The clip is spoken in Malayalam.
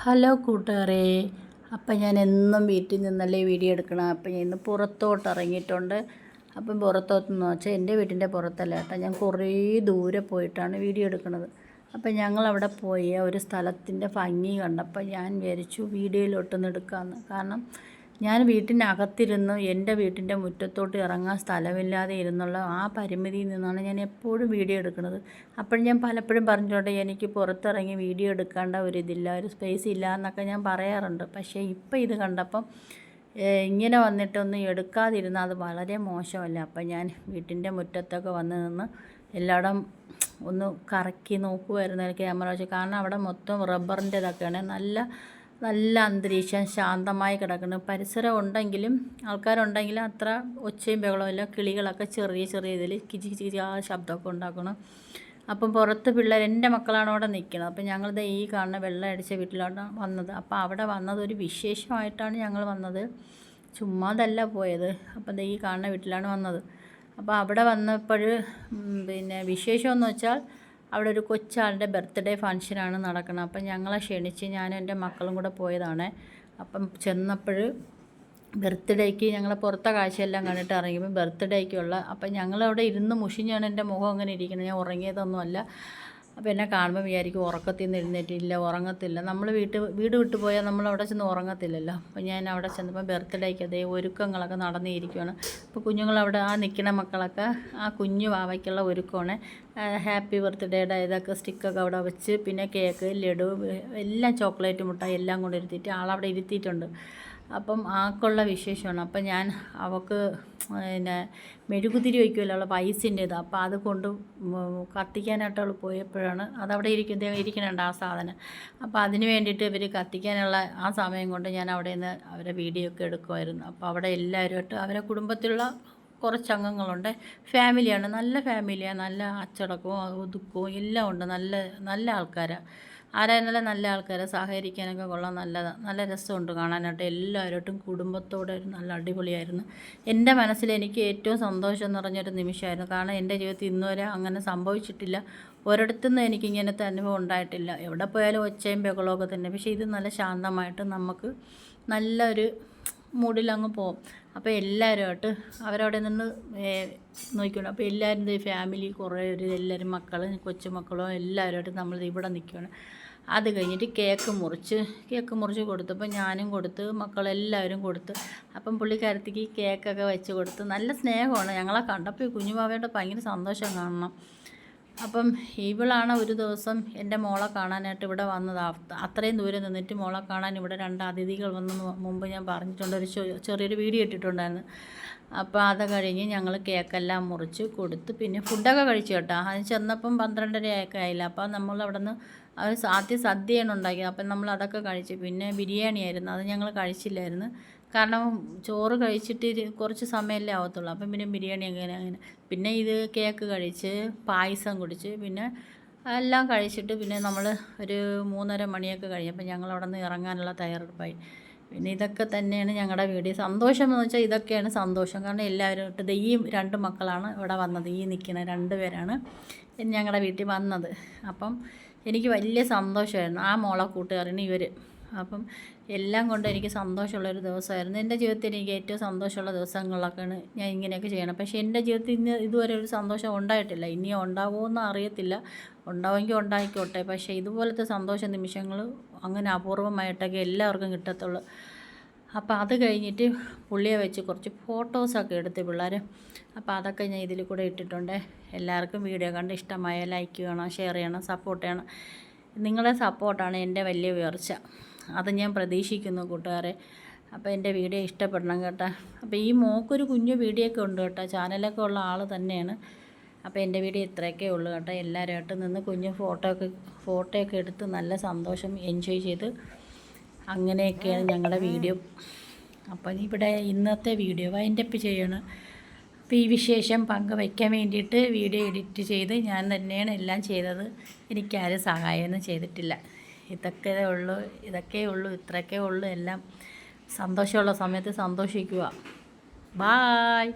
ഹലോ കൂട്ടുകാരെ അപ്പം ഞാൻ എന്നും വീട്ടിൽ നിന്നല്ലേ വീഡിയോ എടുക്കണം അപ്പം ഞാൻ ഇന്ന് പുറത്തോട്ട് ഇറങ്ങിയിട്ടുണ്ട്. അപ്പം പുറത്തോട്ടെന്ന് വെച്ചാൽ എന്റെ വീട്ടിന്റെ പുറത്തല്ല കേട്ടോ. ഞാൻ കുറേ ദൂരെ പോയിട്ടാണ് വീഡിയോ എടുക്കുന്നത് അപ്പം ഞങ്ങൾ അവിടെ പോയി ഒരു സ്ഥലത്തിന്റെ ഭംഗി കണ്ടപ്പോൾ ഞാൻ വിചാരിച്ചു വീഡിയോയിലോട്ടൊന്ന് എടുക്കാമെന്ന്. കാരണം ഞാൻ വീട്ടിനകത്തിരുന്ന് എന്റെ വീട്ടിന്റെ മുറ്റത്തോട്ട് ഇറങ്ങാൻ സ്ഥലമില്ലാതെ ഇരുന്നുള്ള ആ പരിമിതിയിൽ നിന്നാണ് ഞാൻ എപ്പോഴും വീഡിയോ എടുക്കുന്നത്. അപ്പോഴും ഞാൻ പലപ്പോഴും പറഞ്ഞിട്ടുണ്ട് എനിക്ക് പുറത്തിറങ്ങി വീഡിയോ എടുക്കേണ്ട ഒരു ഇതില്ല ഒരു സ്പേസ് ഇല്ല എന്നൊക്കെ ഞാൻ പറയാറുണ്ട്. പക്ഷേ ഇപ്പോൾ ഇത് കണ്ടപ്പം ഇങ്ങനെ വന്നിട്ടൊന്നും എടുക്കാതിരുന്നാൽ അത് വളരെ മോശമല്ല. അപ്പം ഞാൻ വീട്ടിന്റെ മുറ്റത്തൊക്കെ വന്ന് നിന്ന് എല്ലായിടം ഒന്ന് കറക്കി നോക്കുമായിരുന്നു ക്യാമറ വെച്ച്. കാരണം അവിടെ മൊത്തം റബ്ബറിന്റെതൊക്കെയാണ് നല്ല നല്ല അന്തരീക്ഷം ശാന്തമായി കിടക്കുന്നു. പരിസരം ഉണ്ടെങ്കിലും ആൾക്കാരുണ്ടെങ്കിലും അത്ര ഒച്ചയും ബഹളമില്ല കിളികളൊക്കെ ചെറിയ ചെറിയ ഇതിൽ കിചി കിചി ആ ശബ്ദമൊക്കെ ഉണ്ടാക്കണം അപ്പം പുറത്ത് പിള്ളേർ എന്റെ മക്കളാണ് അവിടെ നിൽക്കുന്നത്. അപ്പം ഞങ്ങളിത് ഈ കാണുന്ന വെള്ളം അടിച്ച വീട്ടിലാണ് വന്നത്. അപ്പോൾ അവിടെ വന്നത് ഒരു വിശേഷമായിട്ടാണ് ഞങ്ങൾ വന്നത്. ചുമ്മാതല്ല പോയത്. അപ്പം ഈ കാണുന്ന വീട്ടിലാണ് വന്നത്. അപ്പോൾ അവിടെ വന്നപ്പോൾ പിന്നെ വിശേഷമെന്ന് വെച്ചാൽ അവിടെ ഒരു കൊച്ചാളുടെ ബർത്ത്ഡേ ഫങ്ഷനാണ് നടക്കുന്നത് അപ്പം ഞങ്ങളെ ക്ഷണിച്ച് ഞാൻ എന്റെ മക്കളും കൂടെ പോയതാണ്. അപ്പം ചെന്നപ്പോൾ ബർത്ത്ഡേക്ക് ഞങ്ങൾ പുറത്തെ കാഴ്ചയെല്ലാം കണ്ടിട്ട് ഇറങ്ങിയപ്പോൾ ബർത്ത്ഡേക്കുള്ള അപ്പം ഞങ്ങളവിടെ ഇരുന്ന് മുഷിഞ്ഞാണ് എന്റെ മുഖം അങ്ങനെ ഇരിക്കുന്നത് ഞാൻ ഉറങ്ങിയതൊന്നുമല്ല. അപ്പോൾ എന്നെ കാണുമ്പോൾ വിചാരിക്കും ഉറക്കത്തിൽ നിന്ന് എഴുന്നേറ്റില്ല ഉറങ്ങത്തില്ല. നമ്മൾ വീട്ട് വീട് വിട്ടു പോയാൽ നമ്മൾ അവിടെ ചെന്ന് ഉറങ്ങത്തില്ലല്ലോ. അപ്പോൾ ഞാൻ അവിടെ ചെന്നപ്പോൾ ബർത്ത്ഡേക്ക് അതേ ഒരുക്കങ്ങളൊക്കെ നടന്നിരിക്കുകയാണ് അപ്പോൾ കുഞ്ഞുങ്ങളവിടെ ആ നിൽക്കുന്ന മക്കളൊക്കെ ആ കുഞ്ഞു വാവയ്ക്കുള്ള ഒരുക്കമാണ്. ഹാപ്പി ബർത്ത്ഡേയുടെ ഇതൊക്കെ സ്റ്റിക്കൊക്കെ അവിടെ വെച്ച് പിന്നെ കേക്ക് ലഡു എല്ലാം ചോക്ലേറ്റ് മുട്ട എല്ലാം കൊണ്ടിരുത്തിയിട്ട് ആളവിടെ ഇരുത്തിയിട്ടുണ്ട്. അപ്പം ആക്കുള്ള വിശേഷമാണ്. അപ്പം ഞാൻ അവൾക്ക് പിന്നെ മെഴുകുതിരി വയ്ക്കുമല്ലോ അവളെ പൈസന്റെ ഇത് അപ്പോൾ അത് കൊണ്ട് കത്തിക്കാനായിട്ട് അവൾ പോയപ്പോഴാണ് അതവിടെ ഇരിക്കുന്ന ഇരിക്കുന്നുണ്ട് ആ സാധനം. അപ്പോൾ അതിന് വേണ്ടിയിട്ട് ഇവർ കത്തിക്കാനുള്ള ആ സമയം കൊണ്ട് ഞാൻ അവിടെ നിന്ന് അവരെ വീഡിയോ ഒക്കെ എടുക്കുമായിരുന്നു. അപ്പോൾ അവിടെ എല്ലാവരുമായിട്ട് അവരെ കുടുംബത്തിലുള്ള കുറച്ച് അംഗങ്ങളുണ്ട്. ഫാമിലിയാണ് നല്ല ഫാമിലിയാണ്. നല്ല അച്ചടക്കവും ഒതുക്കവും എല്ലാം ഉണ്ട്. നല്ല നല്ല ആൾക്കാരാണ് ആരായിരുന്നാലും നല്ല ആൾക്കാരെ സഹകരിക്കാനൊക്കെ കൊള്ളാം. നല്ലതാണ് നല്ല രസമുണ്ട് കാണാനായിട്ട്. എല്ലാവരോട്ടും കുടുംബത്തോടെ ഒരു നല്ല അടിപൊളിയായിരുന്നു. എന്റെ മനസ്സിൽ എനിക്ക് ഏറ്റവും സന്തോഷം എന്ന് പറഞ്ഞൊരു നിമിഷമായിരുന്നു. കാരണം എന്റെ ജീവിതത്തിൽ ഇന്നുവരെ അങ്ങനെ സംഭവിച്ചിട്ടില്ല. ഒരിടത്തുനിന്ന് എനിക്ക് ഇങ്ങനത്തെ അനുഭവം ഉണ്ടായിട്ടില്ല. എവിടെ പോയാലും ഒച്ചയും ബഹളമൊക്കെ തന്നെ. പക്ഷേ ഇത് നല്ല ശാന്തമായിട്ട് നമുക്ക് നല്ലൊരു മൂഡിലങ്ങ് പോകും അപ്പോൾ എല്ലാവരുമായിട്ട് അവരവിടെ നിന്ന് നോക്കിക്കൊണ്ട് അപ്പോൾ എല്ലാവരും ഫാമിലി കുറേ ഒരു എല്ലാവരും മക്കൾ കൊച്ചുമക്കളോ എല്ലാവരുമായിട്ട് നമ്മൾ ഇവിടെ നിൽക്കുകയാണ്. അത് കഴിഞ്ഞിട്ട് കേക്ക് മുറിച്ച് കേക്ക് മുറിച്ച് കൊടുത്തപ്പോൾ ഞാനും കൊടുത്ത് മക്കളെല്ലാവരും കൊടുത്ത്. അപ്പം പുള്ളിക്കാരത്തേക്ക് കേക്കൊക്കെ വെച്ച് കൊടുത്ത്. നല്ല സ്നേഹമാണ്. ഞങ്ങളെ കണ്ടപ്പോൾ ഈ കുഞ്ഞുമാവയുടെ ഭയങ്കര സന്തോഷം കാണണം. അപ്പം ഇവളാണ് ഒരു ദിവസം എന്റെ മോളെ കാണാനായിട്ട് ഇവിടെ വന്നത്. അത്രയും ദൂരം നിന്നിട്ട് മോളെ കാണാൻ ഇവിടെ രണ്ട് അതിഥികൾ വന്ന് മുമ്പ് ഞാൻ പറഞ്ഞിട്ടുണ്ട്. ഒരു ചെറിയൊരു വീഡിയോ ഇട്ടിട്ടുണ്ടായിരുന്നു. അപ്പോൾ അത് കഴിഞ്ഞ് ഞങ്ങൾ കേക്കെല്ലാം മുറിച്ച് കൊടുത്ത് പിന്നെ ഫുഡൊക്കെ കഴിച്ചു കേട്ടോ. അത് ചെന്നപ്പം പന്ത്രണ്ടരയൊക്കെ ആയില്ല. അപ്പോൾ നമ്മൾ അവിടെ നിന്ന് ആദ്യം സദ്യയാണ് ഉണ്ടാക്കിയത്. അപ്പം നമ്മൾ അതൊക്കെ കഴിച്ചു. പിന്നെ ബിരിയാണി ആയിരുന്നു. അത് ഞങ്ങൾ കഴിച്ചില്ലായിരുന്നു. കാരണം ചോറ് കഴിച്ചിട്ട് കുറച്ച് സമയമല്ലേ ആവത്തുള്ളൂ. അപ്പം പിന്നെ ബിരിയാണി അങ്ങനെ അങ്ങനെ. പിന്നെ ഇത് കേക്ക് കഴിച്ച് പായസം കുടിച്ച് പിന്നെ എല്ലാം കഴിച്ചിട്ട് പിന്നെ നമ്മൾ ഒരു മൂന്നര മണിയൊക്കെ കഴിഞ്ഞപ്പോൾ ഞങ്ങൾ അവിടെ നിന്ന് ഇറങ്ങാനുള്ള തയ്യാറെടുപ്പായി. പിന്നെ ഇതൊക്കെ തന്നെയാണ് ഞങ്ങളുടെ വീട്. സന്തോഷം എന്ന് വെച്ചാൽ ഇതൊക്കെയാണ് സന്തോഷം. കാരണം എല്ലാവരും ഈ രണ്ട് മക്കളാണ് ഇവിടെ വന്നത്. ഈ നിൽക്കുന്ന രണ്ട് പേരാണ് ഞങ്ങളുടെ വീട്ടിൽ വന്നത്. അപ്പം എനിക്ക് വലിയ സന്തോഷമായിരുന്നു. ആ മോളെ കൂട്ടുകാരന് ഇവർ അപ്പം എല്ലാം കൊണ്ട് എനിക്ക് സന്തോഷമുള്ളൊരു ദിവസമായിരുന്നു. എന്റെ ജീവിതത്തിൽ എനിക്ക് ഏറ്റവും സന്തോഷമുള്ള ദിവസങ്ങളൊക്കെയാണ് ഞാൻ ഇങ്ങനെയൊക്കെ ചെയ്യണം പക്ഷേ എന്റെ ജീവിതത്തിൽ ഇന്ന് ഇതുവരെ ഒരു സന്തോഷം ഉണ്ടായിട്ടില്ല. ഇനിയും എന്ന് അറിയത്തില്ല. ഉണ്ടാവുമെങ്കിൽ ഉണ്ടായിക്കോട്ടെ. പക്ഷേ ഇതുപോലത്തെ സന്തോഷ നിമിഷങ്ങൾ അങ്ങനെ അപൂർവമായിട്ടൊക്കെ എല്ലാവർക്കും കിട്ടത്തുള്ളൂ. അപ്പോൾ അത് കഴിഞ്ഞിട്ട് പുള്ളിയെ വെച്ച് കുറച്ച് ഫോട്ടോസൊക്കെ എടുത്ത് പിള്ളേർ അപ്പോൾ അതൊക്കെ ഞാൻ ഇതിൽ കൂടെ ഇട്ടിട്ടുണ്ട്. എല്ലാവർക്കും വീഡിയോ കണ്ട് ഇഷ്ടമായ ലൈക്ക് ചെയ്യണം ഷെയർ ചെയ്യണം സപ്പോർട്ട് ചെയ്യണം. നിങ്ങളുടെ സപ്പോർട്ടാണ് എന്റെ വലിയ ഉയർച്ച. അത് ഞാൻ പ്രതീക്ഷിക്കുന്നു കൂട്ടുകാരെ. അപ്പോൾ എന്റെ വീഡിയോ ഇഷ്ടപ്പെടണം കേട്ടോ. അപ്പോൾ ഈ മോക്കൊരു കുഞ്ഞു വീഡിയോ ഒക്കെ ഉണ്ട് കേട്ടോ. ചാനലൊക്കെ ഉള്ള ആൾ തന്നെയാണ്. അപ്പോൾ എന്റെ വീഡിയോ ഇത്രയൊക്കെ ഉള്ളൂ കേട്ടോ. എല്ലാവരുമായിട്ട് നിന്ന് കുഞ്ഞു ഫോട്ടോ ഒക്കെ ഫോട്ടോ ഒക്കെ എടുത്ത് നല്ല സന്തോഷം എൻജോയ് ചെയ്ത് അങ്ങനെയൊക്കെയാണ് ഞങ്ങളുടെ വീഡിയോ. അപ്പം ഇവിടെ ഇന്നത്തെ വീഡിയോ വൈൻഡപ്പ് ചെയ്യണം. അപ്പോൾ ഈ വിശേഷം പങ്കുവയ്ക്കാൻ വേണ്ടിയിട്ട് വീഡിയോ എഡിറ്റ് ചെയ്ത് ഞാൻ തന്നെയാണ് എല്ലാം ചെയ്തത്. എനിക്കാരും സഹായമൊന്നും ചെയ്തിട്ടില്ല. ഇതൊക്കെ ഉള്ളൂ ഇതൊക്കെ ഉള്ളൂ ഇത്രയൊക്കെ ഉള്ളൂ. എല്ലാം സന്തോഷമുള്ള സമയത്ത് സന്തോഷിക്കുക. ബായ്